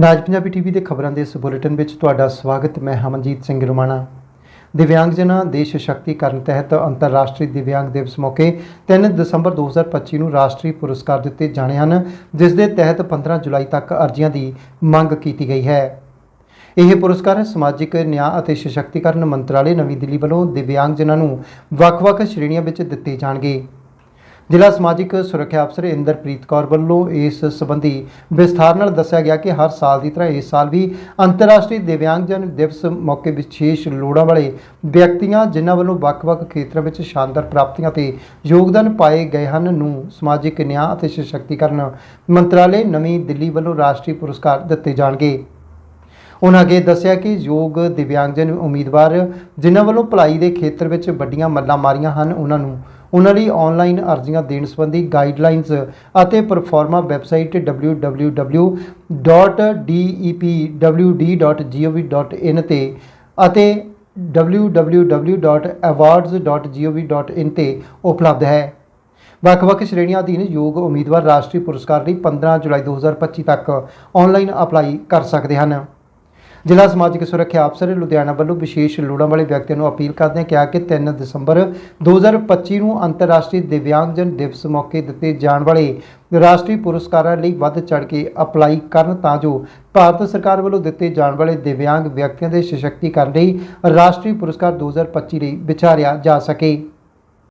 ਨਾਜ Punjabi TV ਦੇ ਖਬਰਾਂ ਦੇ ਇਸ ਬੁਲੇਟਿਨ ਵਿੱਚ ਤੁਹਾਡਾ ਸਵਾਗਤ, ਮੈਂ ਹਮਨਜੀਤ ਸਿੰਘ ਰੋਮਾਣਾ। ਦਿਵਿਆਂਗਜਨਾਂ ਦੇ ਸਸ਼ਕਤੀਕਰਨ ਤਹਿਤ ਅੰਤਰਰਾਸ਼ਟਰੀ ਦਿਵਿਆਂਗ ਦਿਵਸ ਮੌਕੇ 3 ਦਸੰਬਰ 2025 ਨੂੰ ਰਾਸ਼ਟਰੀ ਪੁਰਸਕਾਰ ਦਿੱਤੇ ਜਾਣੇ ਹਨ, ਜਿਸ ਦੇ ਤਹਿਤ 15 ਜੁਲਾਈ ਤੱਕ ਅਰਜ਼ੀਆਂ ਦੀ ਮੰਗ ਕੀਤੀ ਗਈ ਹੈ। ਇਹ ਪੁਰਸਕਾਰ ਸਮਾਜਿਕ, ਨਿਆਂ ਅਤੇ ਸਸ਼ਕਤੀਕਰਨ ਮੰਤਰਾਲੇ ਨਵੀਂ ਦਿੱਲੀ ਵੱਲੋਂ ਦਿਵਿਆਂਗਜਨਾਂ ਨੂੰ ਵੱਖ-ਵੱਖ ਸ਼੍ਰੇਣੀਆਂ ਵਿੱਚ ਦਿੱਤੇ ਜਾਣਗੇ। ਜ਼ਿਲ੍ਹਾ ਸਮਾਜਿਕ ਸੁਰੱਖਿਆ ਅਫਸਰ ਇੰਦਰਪ੍ਰੀਤ ਕੌਰ ਵੱਲੋਂ ਇਸ ਸੰਬੰਧੀ ਵਿਸਥਾਰ ਨਾਲ ਦੱਸਿਆ ਗਿਆ ਕਿ ਹਰ ਸਾਲ ਦੀ ਤਰ੍ਹਾਂ ਇਸ ਸਾਲ ਵੀ ਅੰਤਰਰਾਸ਼ਟਰੀ ਦਿਵਿਆਂਗਜਨ ਦਿਵਸ ਮੌਕੇ ਵਿਸ਼ੇਸ਼ ਲੋੜਾਂ ਵਾਲੇ ਵਿਅਕਤੀਆਂ, ਜਿਨ੍ਹਾਂ ਵੱਲੋਂ ਵੱਖ-ਵੱਖ ਖੇਤਰਾਂ ਵਿੱਚ ਸ਼ਾਨਦਾਰ ਪ੍ਰਾਪਤੀਆਂ ਤੇ ਯੋਗਦਾਨ ਪਾਏ ਗਏ ਹਨ ਨੂੰ ਸਮਾਜਿਕ ਨਿਆਂ ਅਤੇ ਸਸ਼ਕਤੀਕਰਨ ਮੰਤਰਾਲੇ ਨਵੀਂ ਦਿੱਲੀ ਵੱਲੋਂ ਰਾਸ਼ਟਰੀ ਪੁਰਸਕਾਰ ਦਿੱਤੇ ਜਾਣਗੇ। ਉਹਨਾਂ ਅੱਗੇ ਦੱਸਿਆ ਕਿ ਯੋਗ ਦਿਵਿਆਂਗਜਨ ਉਮੀਦਵਾਰ, ਜਿਨ੍ਹਾਂ ਵੱਲੋਂ ਭਲਾਈ ਦੇ ਖੇਤਰ ਵਿੱਚ ਵੱਡੀਆਂ ਮੱਲਾਂ ਮਾਰੀਆਂ ਹਨ ਉਹਨਾਂ ਨੂੰ ਉਹਨਾਂ ਲਈ ਆਨਲਾਈਨ ਅਰਜ਼ੀਆਂ ਦੇਣ ਸੰਬੰਧੀ ਗਾਈਡਲਾਈਨਸ ਅਤੇ ਪਰਫਾਰਮਾ ਵੈਬਸਾਈਟ www.depwd.gov.in ਤੇ ਅਤੇ www.awards.gov.in ਤੇ ਉਪਲਬਧ ਹੈ। ਵੱਖ-ਵੱਖ ਸ਼੍ਰੇਣੀਆਂ ਅਧੀਨ ਯੋਗ ਉਮੀਦਵਾਰ ਰਾਸ਼ਟਰੀ ਪੁਰਸਕਾਰ ਲਈ 15 ਜੁਲਾਈ 2025 ਤੱਕ ਆਨਲਾਈਨ ਅਪਲਾਈ ਕਰ ਸਕਦੇ ਹਨ। ਜ਼ਿਲ੍ਹਾ ਸਮਾਜਿਕ ਸੁਰੱਖਿਆ ਅਫਸਰ ਲੁਧਿਆਣਾ ਵੱਲੋਂ ਵਿਸ਼ੇਸ਼ ਲੋੜਾਂ ਵਾਲੇ ਵਿਅਕਤੀਆਂ ਨੂੰ ਅਪੀਲ ਕਰਦੇ ਕਿਹਾ ਕਿ 3 ਦਸੰਬਰ 2025 ਨੂੰ ਅੰਤਰਰਾਸ਼ਟਰੀ ਦਿਵਿਆਂਗਜਨ ਦਿਵਸ ਮੌਕੇ ਦਿੱਤੇ ਜਾਣ ਵਾਲੇ ਰਾਸ਼ਟਰੀ ਪੁਰਸਕਾਰਾਂ ਲਈ ਵੱਧ ਚੜ ਕੇ ਅਪਲਾਈ ਕਰਨ ਤਾਂ ਜੋ ਭਾਰਤ ਸਰਕਾਰ ਵੱਲੋਂ ਦਿੱਤੇ ਜਾਣ ਵਾਲੇ ਦਿਵਿਆਂਗ ਵਿਅਕਤੀਆਂ ਦੇ ਸਸ਼ਕਤੀਕਰਨ ਲਈ ਰਾਸ਼ਟਰੀ ਪੁਰਸਕਾਰ 2025 ਲਈ ਵਿਚਾਰਿਆ ਜਾ ਸਕੇ।